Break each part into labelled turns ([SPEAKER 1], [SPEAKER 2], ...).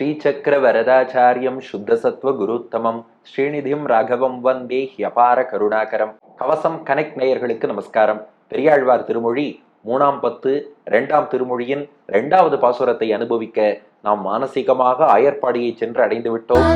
[SPEAKER 1] ஸ்ரீசக்கரவரதாச்சாரியம் சுத்தசத்வ குருத்தமம். ஸ்ரீநிதிம் ராகவம் வந்தே ஹியபார கருணாகரம். கவசம் கனெக்ட் நேயர்களுக்கு நமஸ்காரம். பெரியாழ்வார் திருமொழி மூணாம் பத்து இரண்டாம் திருமொழியின் இரண்டாவது பாசுரத்தை அனுபவிக்க நாம் மானசீகமாக ஆயர்பாடியை சென்று அடைந்து விட்டோம்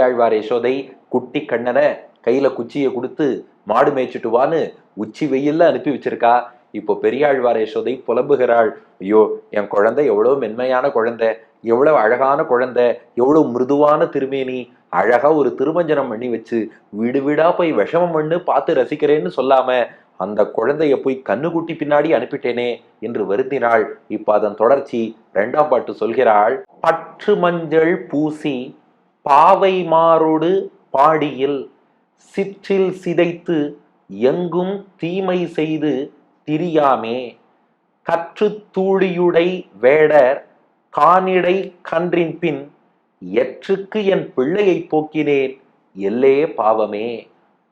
[SPEAKER 1] பெரியாழ்வார் யசோதை குட்டி கண்ணனை கையில குச்சியை கொடுத்து மாடு மேய்ச்சிட்டு வான்னு உச்சி வெயில்ல அனுப்பி வச்சிருக்கா. இப்போ பெரியாழ்வார் யசோதை புலம்புகிறாள். ஐயோ என் குழந்தை எவ்வளவு மென்மையான குழந்தை எவ்வளவு அழகான குழந்தை எவ்வளவு மிருதுவான திருமேனி அழகா ஒரு திருமஞ்சனம் பண்ணி வச்சு வீடு வீடா போய் விஷமம் பண்ணு பார்த்து ரசிக்கிறேன்னு சொல்லாம அந்த குழந்தைய போய் கண்ணுக்குட்டி பின்னாடி அனுப்பிட்டேனே என்று வருந்தினாள். இப்ப அதன் தொடர்ச்சி இரண்டாம் பாட்டு சொல்கிறாள். பற்று மஞ்சள் பூசி பாவை மாறோடு பாடியில் சிற்றில் சிதைத்து எங்கும் தீமை செய்து திரியாமே. கற்று தூளியுடை வேடர் கானிடை கன்றின் பின் எற்றுக்கு என் பிள்ளையை போக்கினேன் எல்லே பாவமே.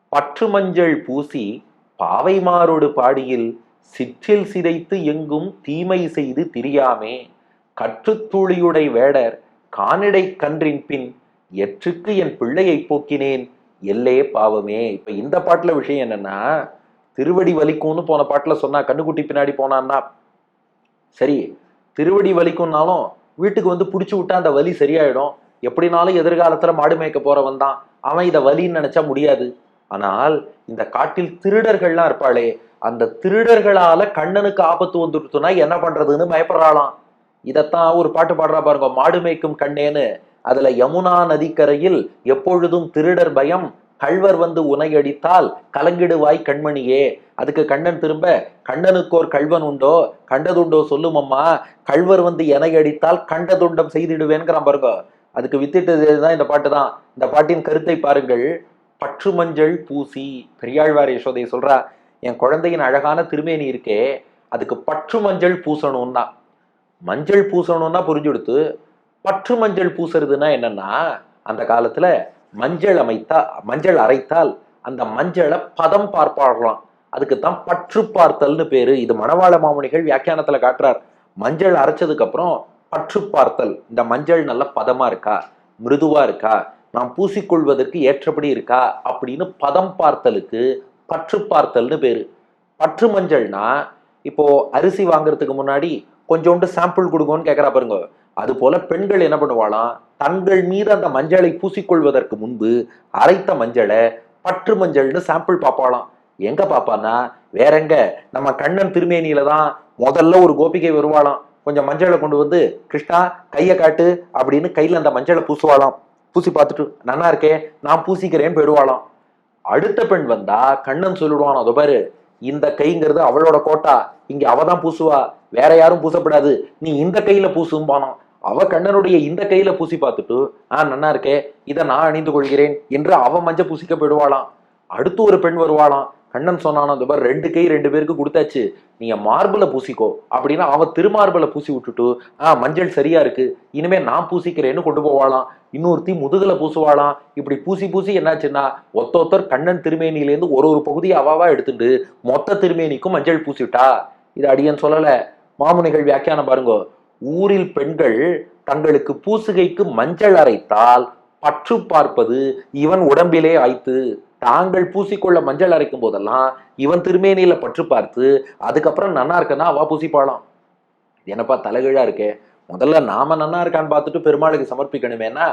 [SPEAKER 1] பற்று மஞ்சள் பூசி பாவை மாறோடு பாடியில் சிற்றில் சிதைத்து எங்கும் தீமை செய்து திரியாமே. கற்றுத்தூளியுடை வேடர் கானிடை கன்றின் பின் எற்றுக்கு என் பிள்ளையை போக்கினேன். எல்லே பாவமே. இப்போ இந்த பாட்டில் விஷயம் என்னன்னா திருவடி வலிக்கும்னு போன பாட்டில் சொன்னா கண்ணுக்குட்டி பின்னாடி போனான்னா சரி திருவடி வலிக்கும்னாலும் வீட்டுக்கு வந்து பிடிச்சி விட்டா அந்த வலி சரியாயிடும். எப்படினாலும் எதிர்காலத்தில் மாடு மேய்க்க போறவன் தான். அவன் இதை வலின்னு நினைச்சா முடியாது. ஆனால் இந்த காட்டில் திருடர்கள்லாம் இருப்பாளே அந்த திருடர்களால கண்ணனுக்கு ஆபத்து வந்துடுத்துனா என்ன பண்றதுன்னு பயப்படுறாளாம். இதைத்தான் ஒரு பாட்டு பாடுறா பாருங்க மாடு மேய்க்கும் கண்ணேன்னு. அதுல யமுனா நதிக்கரையில் எப்பொழுதும் திருடர் பயம். கள்வர் வந்து உனையடித்தால் கலங்கிடுவாய் கண்மணியே. அதுக்கு கண்ணன் திரும்ப கண்ணனுக்கோர் கள்வன் உண்டோ? கண்டதுண்டோ சொல்லுமம்மா. கள்வர் வந்து எனை அடித்தால் கண்டதுண்டம் செய்திடுவேன்கிறான் பாருங்க. அதுக்கு வித்திட்டதுதான் இந்த பாட்டு தான். இந்த பாட்டின் கருத்தை பாருங்கள். பற்று மஞ்சள் பூசி பெரியாழ்வார் யசோதை சொல்றா என் குழந்தையின் அழகான திருமேனி இருக்கே. அதுக்கு பற்று மஞ்சள் பூசணும்னா மஞ்சள் பூசணும்னா புரிஞ்சுடுத்து பற்று மஞ்சள் பூசுறதுன்னா என்னன்னா அந்த காலத்துல மஞ்சள் அமைத்தா மஞ்சள் அரைத்தால் அந்த மஞ்சளை பதம் பார்ப்பார்களாம். அதுக்கு தான் பற்று பார்த்தல்னு பேரு. இது மணவாள மாமுனிகள் வியாக்கியானத்துல காட்டுறார். மஞ்சள் அரைச்சதுக்கு அப்புறம் பற்று பார்த்தல். இந்த மஞ்சள் நல்ல பதமா இருக்கா? மிருதுவா இருக்கா? நாம் பூசிக்கொள்வதற்கு ஏற்றபடி இருக்கா? அப்படின்னு பதம் பார்த்தலுக்கு பற்று பார்த்தல்னு பேரு. பற்று மஞ்சள்னா இப்போ அரிசி வாங்குறதுக்கு முன்னாடி கொஞ்சோண்டு சாம்பிள் கொடுங்கன்னு கேட்குறா பாருங்க. அது போல பெண்கள் என்ன பண்ணுவாளாம்? தங்கள் மீது அந்த மஞ்சளை பூசிக்கொள்வதற்கு முன்பு அரைத்த மஞ்சளை பற்று மஞ்சள்னு சாம்பிள் பார்ப்பாளாம். எங்க பாப்பான்னா வேற எங்க? நம்ம கண்ணன் திருமேனியில தான் முதல்ல ஒரு கோபிகை வருவாளாம். கொஞ்சம் மஞ்சளை கொண்டு வந்து கிருஷ்ணா கையை காட்டு அப்படின்னு கையில அந்த மஞ்சளை பூசுவாளாம். பூசி பார்த்துட்டு நன்னா இருக்கே நான் பூசிக்கிறேன் போயிடுவாளாம். அடுத்த பெண் வந்தா கண்ணன் சொல்லிடுவான் அதோ பாரு இந்த கைங்கிறது அவளோட கோட்டா. இங்க அவ தான் பூசுவா. வேற யாரும் பூசப்படாது. நீ இந்த கையில பூசும்பானாம். அவ கண்ணனுடைய இந்த கையில பூசி பார்த்துட்டு ஆ நன்னா இருக்கே இதை நான் அணிந்து கொள்கிறேன் என்று அவ மஞ்ச பூசிக்க போயிடுவாளாம். அடுத்து ஒரு பெண் வருவாளாம். கண்ணன் சொன்னானோ இந்த மாதிரி ரெண்டு கை ரெண்டு பேருக்கு கொடுத்தாச்சு. நீங்க மார்பிள பூசிக்கோ அப்படின்னா அவன் திருமார்பிள பூசி விட்டுட்டு ஆ மஞ்சள் சரியா இருக்கு. இனிமே நான் பூசிக்கிறேன்னு கொண்டு போவாளாம். இன்னொருத்தி முதுகுல பூசுவாளாம். இப்படி பூசி பூசி என்னாச்சுன்னா ஒத்த ஒருத்தர் கண்ணன் திருமேனிலேருந்து ஒரு ஒரு பகுதியை அவாவா எடுத்துட்டு மொத்த திருமேனிக்கும் மஞ்சள் பூசிவிட்டா? இது அடியன் சொல்லல. மாமுனிகள் வியாக்கியானம் பாருங்க. ஊரில் பெண்கள் தங்களுக்கு பூசுகைக்கு மஞ்சள் அரைத்தால் பற்று பார்ப்பது இவன் உடம்பிலே ஆய்த்து தாங்கள் பூசிக்கொள்ள மஞ்சள் அரைக்கும் போதெல்லாம் இவன் திருமேனியில பற்று பார்த்து அதுக்கப்புறம் நன்னா இருக்கனா அவ பூசிப்பாளாம். என்னப்பா தலைகீழா இருக்கே? முதல்ல நாம நன்னா இருக்கான்னு பார்த்துட்டு பெருமாளுக்கு சமர்ப்பிக்கணுமேனா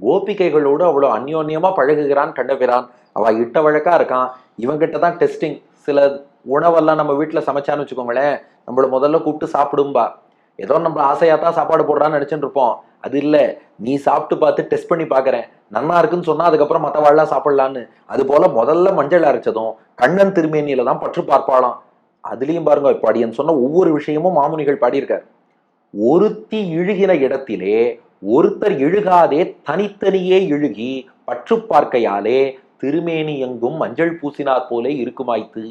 [SPEAKER 1] கோபிகைகளோடு அவ்வளோ அந்யோன்யமா பழகுகிறான் கண்டபிரான் அவ இட்ட வழக்கா இருக்கான். இவங்கிட்ட தான் டெஸ்டிங் சில உணவெல்லாம் நம்ம வீட்டில் சமைச்சான்னு வச்சுக்கோங்களேன். நம்மள முதல்ல கூப்பிட்டு சாப்பிடும்பா. ஏதோ நம்ம ஆசையாக தான் சாப்பாடு போடுறான்னு நினைச்சுட்டு இருப்போம். அது இல்லை. நீ சாப்பிட்டு பார்த்து டெஸ்ட் பண்ணி பார்க்குறேன். நன்னா இருக்குன்னு சொன்னா அதுக்கப்புறம் மத்தவாள்லாம் சாப்பிடலான்னு. அது போல முதல்ல மஞ்சள் அரைச்சதும் கண்ணன் திருமேனியில தான் பற்று பார்ப்பாளாம். அதுலயும் பாருங்க இப்ப அடியன் சொன்ன ஒவ்வொரு விஷயமும் மாமுனிகள் பாடியிருக்கார். ஒருத்தி இழுகிற இடத்திலே ஒருத்தர் இழுகாதே தனித்தனியே இழுகி பற்று பார்க்கையாலே திருமேனி எங்கும் மஞ்சள் பூசினார் போலே இருக்குமாய்த்து.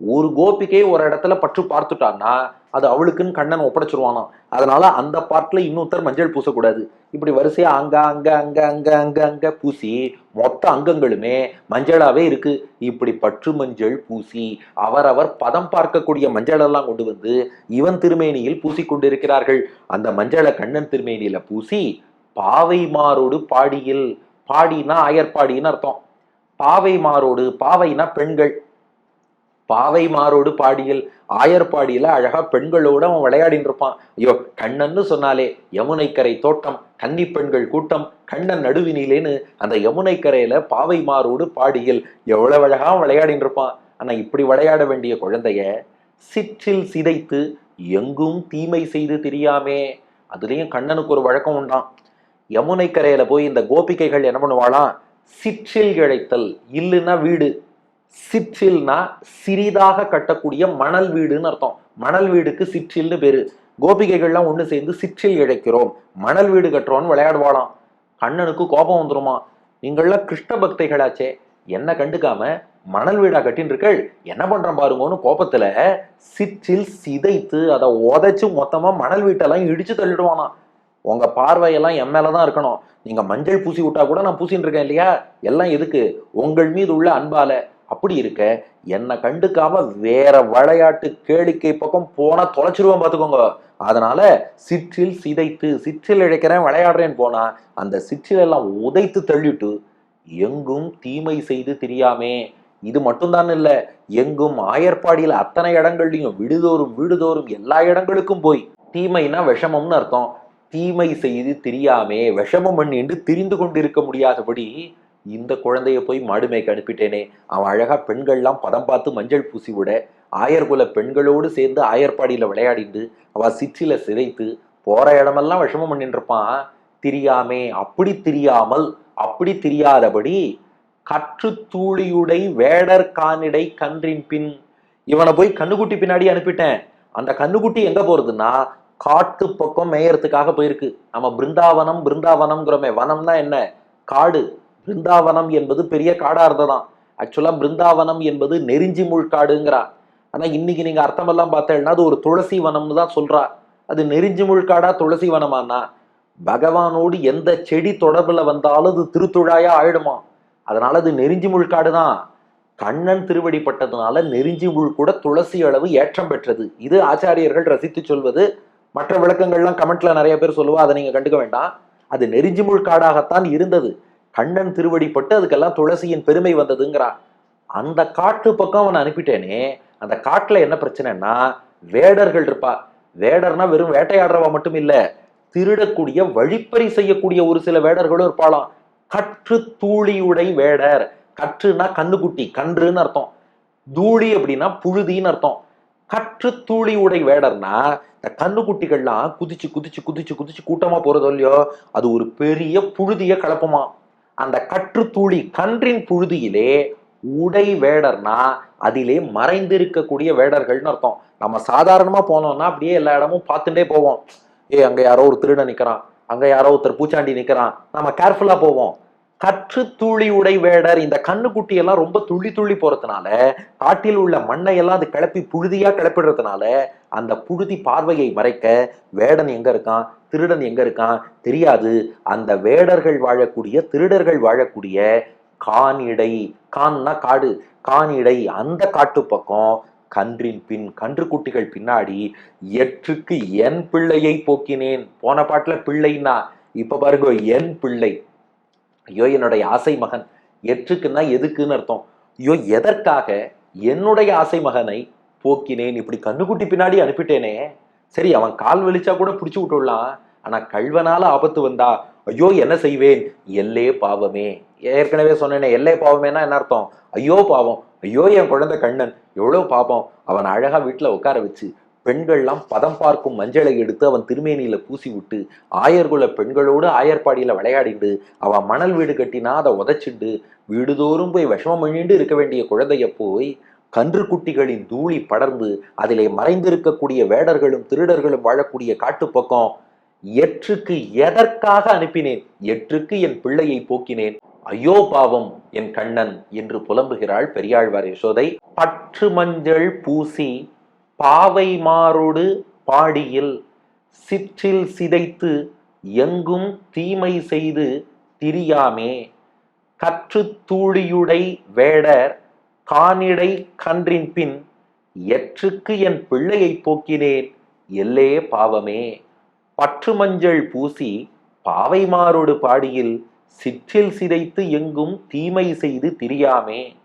[SPEAKER 1] ஒரு கோபிக்கை ஒரு இடத்துல பற்று பார்த்துட்டான்னா அது அவளுக்குன்னு கண்ணன் ஒப்படைச்சிருவானாம் அதனால அந்த பார்ட்ல இன்னொருத்தர் மஞ்சள் பூசக்கூடாது. இப்படி வரிசையா அங்க அங்க அங்க அங்க அங்க அங்க பூசி மொத்த அங்கங்களுமே மஞ்சளாவே இருக்கு. இப்படி பற்று மஞ்சள் பூசி அவரவர் பதம் பார்க்கக்கூடிய மஞ்சள் எல்லாம் கொண்டு வந்து இவன் திருமேனியில் பூசி கொண்டிருக்கிறார்கள். அந்த மஞ்சளை கண்ணன் திருமேனியில பூசி பாவை மாரோடு பாடியில் பாடினா அயற்பாடின்னு அர்த்தம். பாவை மாரோடு பாவைனா பெண்கள். பாவை மாரோடு பாடியில் ஆயர் பாடியில அழகா பெண்களோட அவன் விளையாடின்னு இருப்பான். ஐயோ கண்ணன்னு சொன்னாலே யமுனைக்கரை தோட்டம் கன்னி பெண்கள் கூட்டம் கண்ணன் நடுவினிலேன்னு அந்த யமுனைக்கரையில பாவை மாரோடு பாடியில் எவ்வளவு அழகா அவன் விளையாடின்னு இருப்பான். ஆனா இப்படி விளையாட வேண்டிய குழந்தைய சிற்றில் சிதைத்து எங்கும் தீமை செய்து தெரியாமே. அதுலேயும் கண்ணனுக்கு ஒரு வழக்கம் உண்டான் யமுனைக்கரையில போய் இந்த கோபிகைகள் என்ன பண்ணுவாளாம்? சிற்றில் இழைத்தல் இல்லைன்னா வீடு. சிற்றில்னா சிறிதாக கட்டக்கூடிய மணல் வீடுன்னு அர்த்தம். மணல் வீடுக்கு சிற்றில்னு பேரு. கோபிகைகள்லாம் ஒன்று சேர்ந்து சிற்றில் இழைக்கிறோம். மணல் வீடு கட்டுறோம்னு விளையாடுவாளாம். கண்ணனுக்கு கோபம் வந்துருமா? நீங்கள்லாம் கிருஷ்ண பக்தைகளாச்சே. என்ன கண்டுக்காம மணல் வீடா கட்டின்னு இருக்கள் என்ன பண்றோம் பாருங்கன்னு கோபத்துல சிற்றில் சிதைத்து அதை உதைச்சு மொத்தமா மணல் வீட்டெல்லாம் இடிச்சு தள்ளிடுவானா உங்க பார்வையெல்லாம் என் மேலதான் இருக்கணும். நீங்க மஞ்சள் பூசி விட்டா கூட நான் பூசின்னு இருக்கேன் இல்லையா? எல்லாம் எதுக்கு? உங்கள் மீது உள்ள அன்பால. அப்படி இருக்க என்னை கண்டுக்காம வேற விளையாட்டு கேளிக்கை பக்கம் போனா தொலைச்சிருவேன் பார்த்துக்கோங்க அதனால சிற்றில் சிதைத்து சிற்றில் இழைக்கிறேன் விளையாடுறேன்னு போனா அந்த சிற்றில் எல்லாம் உதைத்து தள்ளிட்டு எங்கும் தீமை செய்து தெரியாமே. இது மட்டும்தான் இல்ல எங்கும் ஆயர்பாடியில் அத்தனை இடங்கள்லையும் விடுதோறும் வீடுதோறும் எல்லா இடங்களுக்கும் போய் தீமைனா விஷமம்னு அர்த்தம். தீமை செய்து தெரியாமே விஷமம் என்று தெரிந்து கொண்டிருக்க முடியாதபடி இந்த குழந்தைய போய் மாடு மேய்க்க அனுப்பிட்டேனே. அவன் அழகா பெண்கள்லாம் பதம் பார்த்து மஞ்சள் பூசி விட ஆயர்குல பெண்களோடு சேர்ந்து ஆயர்பாடியில் விளையாடிட்டு அவ சிற்றில சிதைத்து போற இடமெல்லாம் விஷமம் பண்ணிட்டு இருப்பான். தெரியாமே அப்படி தெரியாமல் அப்படி தெரியாதபடி கற்று தூளியுடை வேடர் கானிடை கன்றின் பின் இவனை போய் கண்ணுக்குட்டி பின்னாடி அனுப்பிட்டேன். அந்த கண்ணுக்குட்டி எங்க போறதுன்னா காட்டு பக்கம் மேயறதுக்காக போயிருக்கு. நம்ம பிருந்தாவனம் பிருந்தாவனம்ங்கிறோமே வனம்னா என்ன? காடு. பிருந்தாவனம் என்பது பெரிய காடாக இருந்ததான் ஆக்சுவலாக பிருந்தாவனம் என்பது நெறிஞ்சி முள்காடுங்கிறா ஆனால் இன்னைக்கு நீங்கள் அர்த்தமெல்லாம் பார்த்தேன்னா அது ஒரு துளசி வனம்னு தான் சொல்கிறா அது நெறிஞ்சி முள்காடா துளசி வனமானா? பகவானோடு எந்த செடி தொடர்பில் வந்தாலும் அது திருத்துழாயா ஆயிடுமா? அதனால அது நெறிஞ்சி முள்காடு தான் கண்ணன் திருவடிப்பட்டதுனால நெறிஞ்சி முள் கூட துளசி அளவு ஏற்றம் பெற்றது. இது ஆச்சாரியர்கள் ரசித்து சொல்வது. மற்ற விளக்கங்கள்லாம் கமெண்ட்ல நிறைய பேர் சொல்லுவா அதை நீங்க கண்டுக்க வேண்டாம். அது நெறிஞ்சி முள் காடாகத்தான் இருந்தது. கண்ணன் திருவடிப்பட்டு அதுக்கெல்லாம் துளசியின் பெருமை வந்ததுங்கிறா அந்த காட்டு பக்கம் அவனை அனுப்பிட்டேனே அந்த காட்டுல என்ன பிரச்சனைன்னா வேடர்கள் இருப்பா. வேடர்னா வெறும் வேட்டையாடுறவா மட்டும் இல்ல திருடக்கூடிய வழிப்பறி செய்யக்கூடிய ஒரு சில வேடர்களும் இருப்பாளாம். கற்று தூளியுடை வேடர். கற்றுனா கண்ணுக்குட்டி கன்றுன்னு அர்த்தம். தூளி அப்படின்னா புழுதின்னு அர்த்தம். கற்று தூளி உடை வேடர்னா இந்த கண்ணுக்குட்டிகள்லாம் குதிச்சு குதிச்சு குதிச்சு குதிச்சு கூட்டமா போறதோ இல்லையோ அது ஒரு பெரிய புழுதிய கலப்பமா அந்த கற்றுத்தூளி கன்றின் புழுதியிலே உடை வேடர்னா அதிலே மறைந்திருக்கக்கூடிய வேடர்கள்னு அர்த்தம். நம்ம சாதாரணமா போனோம்னா அப்படியே எல்லா இடமும் பார்த்துட்டே போவோம். ஏ அங்க யாரோ ஒரு திருடன் நிக்கிறான். அங்க யாரோ ஒருத்தர் பூச்சாண்டி நிக்கிறான். நம்ம கேர்ஃபுல்லா போவோம். கற்று துளி உடை வேடர். இந்த கண்ணுக்குட்டி எல்லாம் ரொம்ப துள்ளி துள்ளி போறதுனால காட்டில் உள்ள மண்ணை எல்லாம் அது கிளப்பி புழுதியா கிளப்பிடுறதுனால அந்த புழுதி பார்வையை மறைக்க வேடன் எங்க இருக்கான்? திருடன் எங்க இருக்கான்? தெரியாது. அந்த வேடர்கள் வாழக்கூடிய திருடர்கள் வாழக்கூடிய கானிடை. கான்னா காடு. கானிடை. அந்த காட்டு பக்கம் கன்றின் பின் கன்றுக்குட்டிகள் பின்னாடி எற்றுக்கு என் பிள்ளையை போக்கினேன். போன பாட்டுல பிள்ளைன்னா இப்ப பாருங்க என் பிள்ளை. ஐயோ என்னுடைய ஆசை மகன். எற்றுக்குன்னா எதுக்குன்னு அர்த்தம். ஐயோ எதற்காக என்னுடைய ஆசை மகனை போக்கினேன் இப்படி கண்ணுக்குட்டி பின்னாடி அனுப்பிட்டேனே. சரி அவன் கால் வலிச்சா கூட பிடிச்சி விட்டுடலாம். ஆனா கல்வனால ஆபத்து வந்தா ஐயோ என்ன செய்வேன்? எல்லே பாவமே. ஏற்கனவே சொன்னேனே எல்லே பாவமேனா என்ன அர்த்தம்? ஐயோ பாவம். ஐயோ என் குழந்தை கண்ணன். எவ்வளோ பாப்போம் அவன் அழகா வீட்டில் உட்கார வச்சு பெண்கள்லாம் பதம் பார்க்கும் மஞ்சளை எடுத்து அவன் திருமேனியில பூசி விட்டு ஆயர்குல பெண்களோடு ஆயர்பாடியில விளையாடிண்டு அவன் மணல் வீடு கட்டினா அதை உதைச்சிண்டு வீடுதோறும் போய் விஷமம் பண்ணிண்டு இருக்க வேண்டிய குழந்தைய போய் கன்றுக்குட்டிகளின் தூளி படர்ந்து அதிலே மறைந்திருக்கக்கூடிய வேடர்களும் திருடர்களும் வாழக்கூடிய காட்டுப்பக்கம் எற்றுக்கு எதற்காக அனுப்பினேன்? எற்றுக்கு என் பிள்ளையை போக்கினேன். ஐயோ பாவம் என் கண்ணன் என்று புலம்புகிறாள் பெரியாழ்வார் யசோதை. பற்று மஞ்சள் பூசி பாவை மாறோடு பாடியில் சிற்றில் சிதைத்து எங்கும் தீமை செய்து திரியாமே. கற்றுத் தூளியுடை வேடர் கானிடை கன்றின் பின் எற்றுக்கு என் பிள்ளையைப் போக்கினேன் எல்லே பாவமே. பற்று மஞ்சள் பூசி பாவை மாறோடு பாடியில் சிற்றில் சிதைத்து எங்கும் தீமை செய்து திரியாமே.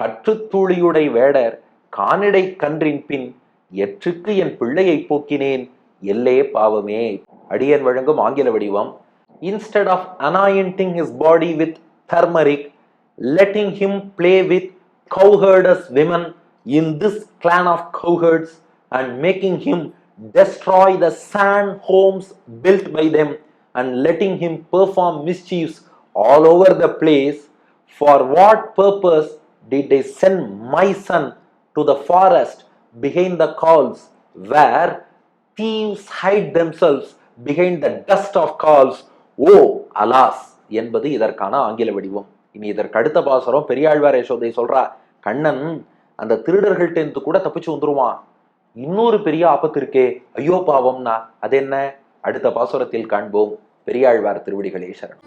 [SPEAKER 1] கற்றுத்தூளியுடை வேடர் கானிடை கன்றின் பின் எற்றுக்கு என் பிள்ளையைப் போக்கினேன் எல்லே பாவமே அடியன் வழங்கும் ஆங்கில வடிவம் instead of anointing his body with turmeric letting him play with cowherders women in this clan of cowherds and making him destroy the sand homes built by them and letting him perform mischiefs all over the place for what purpose did they send my son to the forest behind the calls where thieves hide themselves behind the dust of calls O alas என்பது இதற்கான ஆங்கில வடிவம். இனி இதற்கு அடுத்த பாசரம் பெரியாழ்வார் யசோதை சொல்றா கண்ணன் அந்த திருடர்கள்ட்டேந்து கூட தப்பிச்சு வந்துருவான். இன்னொரு பெரிய ஆபத்து இருக்கே. ஐயோ பாவம்னா. அது என்ன அடுத்த பாசுரத்தில் காண்போம். பெரியாழ்வார் திருவடிகளே சரணம்.